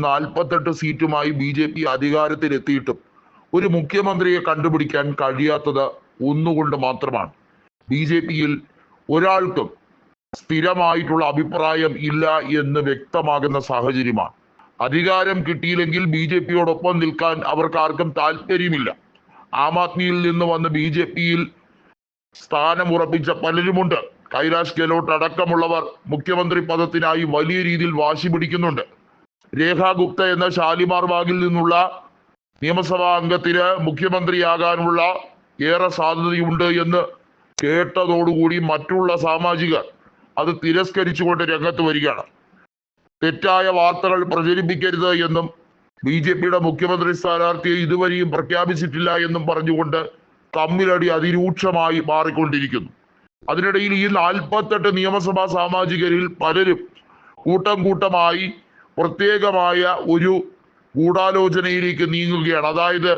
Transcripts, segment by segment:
നാൽപ്പത്തെട്ട് സീറ്റുമായി B J P അധികാരത്തിലെത്തിയിട്ടും ഒരു മുഖ്യമന്ത്രിയെ കണ്ടുപിടിക്കാൻ കഴിയാത്തത് ഒന്നുകൊണ്ട് മാത്രമാണ്. ബി ജെ പിയിൽ ഒരാൾക്കും സ്ഥിരമായിട്ടുള്ള അഭിപ്രായം ഇല്ല എന്ന് വ്യക്തമാകുന്ന സാഹചര്യമാണ്. അധികാരം കിട്ടിയില്ലെങ്കിൽ ബി ജെ പിയോടൊപ്പം നിൽക്കാൻ അവർക്ക് ആർക്കും താല്പര്യമില്ല. ആം ആദ്മിയിൽ നിന്ന് വന്ന് ബി ജെ പിയിൽ സ്ഥാനം ഉറപ്പിച്ച പലരുമുണ്ട്. കൈലാഷ് ഗെഹ്ലോട്ട് അടക്കമുള്ളവർ മുഖ്യമന്ത്രി പദത്തിനായി വലിയ രീതിയിൽ വാശി പിടിക്കുന്നുണ്ട്. രേഖ ഗുപ്ത എന്ന ഷാലിമാർ ബാഗിൽ നിന്നുള്ള നിയമസഭാ അംഗത്തിന് മുഖ്യമന്ത്രിയാകാനുള്ള ഏറെ സാധ്യതയുണ്ട് എന്ന് കേട്ടതോടുകൂടി മറ്റുള്ള സാമാജികർ അത് തിരസ്കരിച്ചുകൊണ്ട് രംഗത്ത് വരികയാണ്. തെറ്റായ വാർത്തകൾ പ്രചരിപ്പിക്കരുത് എന്നും ബി ജെ പിയുടെ മുഖ്യമന്ത്രി സ്ഥാനാർത്ഥിയെ ഇതുവരെയും പ്രഖ്യാപിച്ചിട്ടില്ല എന്നും പറഞ്ഞുകൊണ്ട് തമ്മിലടി അതിരൂക്ഷമായി മാറിക്കൊണ്ടിരിക്കുന്നു. അതിനിടയിൽ ഈ നാൽപ്പത്തെട്ട് നിയമസഭാ സാമാജികരിൽ പലരും കൂട്ടം കൂട്ടമായി പ്രത്യേകമായ ഒരു ഗൂഢാലോചനയിലേക്ക് നീങ്ങുകയാണ്. അതായത്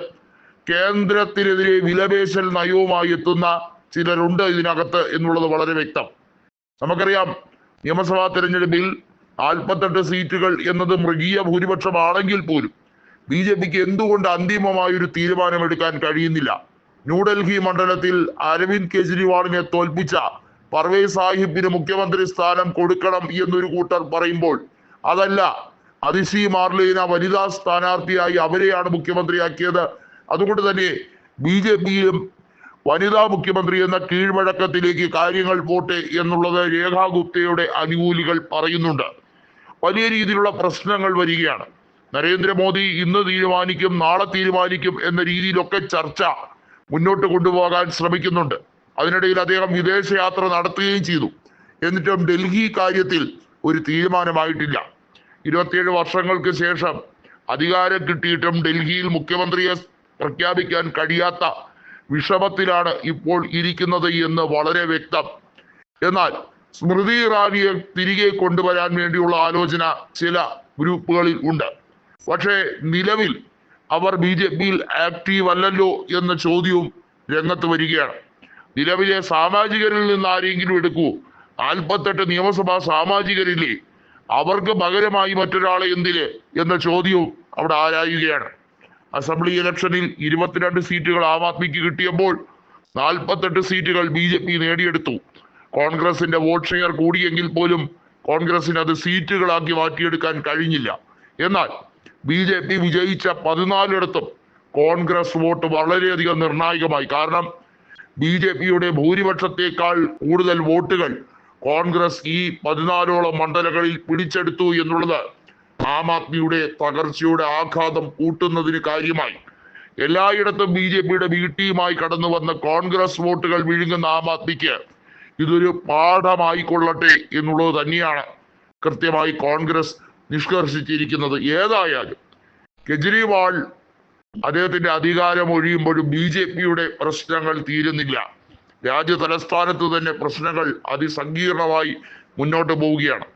കേന്ദ്രത്തിനെതിരെ വിലപേശൽ നയവുമായി എത്തുന്ന ചിലരുണ്ട് ഇതിനകത്ത് എന്നുള്ളത് വളരെ വ്യക്തം. നമുക്കറിയാം നിയമസഭാ തെരഞ്ഞെടുപ്പിൽ നാൽപ്പത്തെട്ട് സീറ്റുകൾ എന്നത് മൃഗീയ ഭൂരിപക്ഷമാണെങ്കിൽ പോലും ബി ജെ പിക്ക് എന്തുകൊണ്ട് അന്തിമമായ ഒരു തീരുമാനമെടുക്കാൻ കഴിയുന്നില്ല? ന്യൂഡൽഹി മണ്ഡലത്തിൽ അരവിന്ദ് കെജ്രിവാളിനെ തോൽപ്പിച്ച പർവേസ് സാഹിബിന് മുഖ്യമന്ത്രി സ്ഥാനം കൊടുക്കണം എന്നൊരു കൂട്ടർ പറയുമ്പോൾ അതല്ല അതിശി മാർലീന വനിതാ സ്ഥാനാർത്ഥിയായി അവരെയാണ് മുഖ്യമന്ത്രിയാക്കിയത്. അതുകൊണ്ട് തന്നെ ബി ജെ പിയും വനിതാ മുഖ്യമന്ത്രി എന്ന കീഴ്വഴക്കത്തിലേക്ക് കാര്യങ്ങൾ പോട്ടെ എന്നുള്ളത് രേഖാ ഗുപ്തയുടെ അനുകൂലികൾ പറയുന്നുണ്ട്. വലിയ രീതിയിലുള്ള പ്രശ്നങ്ങൾ വരികയാണ്. നരേന്ദ്രമോദി ഇന്ന് തീരുമാനിക്കും നാളെ തീരുമാനിക്കും എന്ന രീതിയിലൊക്കെ ചർച്ച മുന്നോട്ട് കൊണ്ടുപോകാൻ ശ്രമിക്കുന്നുണ്ട്. അതിനിടയിൽ അദ്ദേഹം വിദേശയാത്ര നടത്തുകയും ചെയ്തു. എന്നിട്ടും ഡൽഹി കാര്യത്തിൽ ഒരു തീരുമാനമായിട്ടില്ല. ഇരുപത്തിയേഴ് വർഷങ്ങൾക്ക് ശേഷം അധികാരം കിട്ടിയിട്ടും ഡൽഹിയിൽ മുഖ്യമന്ത്രിയെ പ്രഖ്യാപിക്കാൻ കഴിയാത്ത വിഷമത്തിലാണ് ഇപ്പോൾ ഇരിക്കുന്നത് എന്ന് വളരെ വ്യക്തം. എന്നാൽ സ്മൃതി ഇറാനിയെ തിരികെ കൊണ്ടുവരാൻ വേണ്ടിയുള്ള ആലോചന ചില ഗ്രൂപ്പുകളിൽ ഉണ്ട്. പക്ഷേ നിലവിൽ അവർ ബി ജെ പിയിൽ ആക്റ്റീവ് അല്ലല്ലോ എന്ന ചോദ്യവും രംഗത്ത് വരികയാണ്. നിലവിലെ സാമാജികരിൽ നിന്ന് ആരെങ്കിലും എടുക്കൂ? നാൽപ്പത്തെട്ട് നിയമസഭാ സാമാജികരില്ലേ? അവർക്ക് പകരമായി മറ്റൊരാളെ എന്തിൽ എന്ന ചോദ്യവും അവിടെ ആരായുകയാണ്? അസംബ്ലി ഇലക്ഷനിൽ ഇരുപത്തിരണ്ട് സീറ്റുകൾ ആം ആദ്മിക്ക് കിട്ടിയപ്പോൾ നാൽപ്പത്തെട്ട് സീറ്റുകൾ ബി ജെ പി നേടിയെടുത്തു. കോൺഗ്രസിന്റെ വോട്ട് ഷെയർ കൂടിയെങ്കിൽ പോലും കോൺഗ്രസിന് അത് സീറ്റുകളാക്കി മാറ്റിയെടുക്കാൻ കഴിഞ്ഞില്ല. എന്നാൽ ബി ജെ പി വിജയിച്ച പതിനാലിടത്തും കോൺഗ്രസ് വോട്ട് വളരെയധികം നിർണായകമായി. കാരണം ബി ജെ പിയുടെ ഭൂരിപക്ഷത്തേക്കാൾ കൂടുതൽ വോട്ടുകൾ കോൺഗ്രസ് ഈ പതിനാലോളം മണ്ഡലങ്ങളിൽ പിടിച്ചെടുത്തു എന്നുള്ളത് ആം ആദ്മിയുടെ തകർച്ചയുടെ ആഘാതം കൂട്ടുന്നതിന് കാര്യമായി. എല്ലായിടത്തും ബി ജെ പിയുടെ ബി ടീമായി കടന്നു വന്ന കോൺഗ്രസ് വോട്ടുകൾ വിഴുങ്ങുന്ന ആം ആദ്മിക്ക് ഇതൊരു പാഠമായിക്കൊള്ളട്ടെ എന്നുള്ളത് തന്നെയാണ് കൃത്യമായി കോൺഗ്രസ് നിഷ്കർഷിച്ചിരിക്കുന്നത്. ഏതായാലും കെജ്രിവാൾ അദ്ദേഹത്തിന്റെ അധികാരം ഒഴിയുമ്പോഴും ബി ജെ പിയുടെ പ്രശ്നങ്ങൾ തീരുന്നില്ല. രാജ്യ തലസ്ഥാനത്ത് തന്നെ പ്രശ്നങ്ങൾ അതിസങ്കീർണമായി മുന്നോട്ട് പോവുകയാണ്.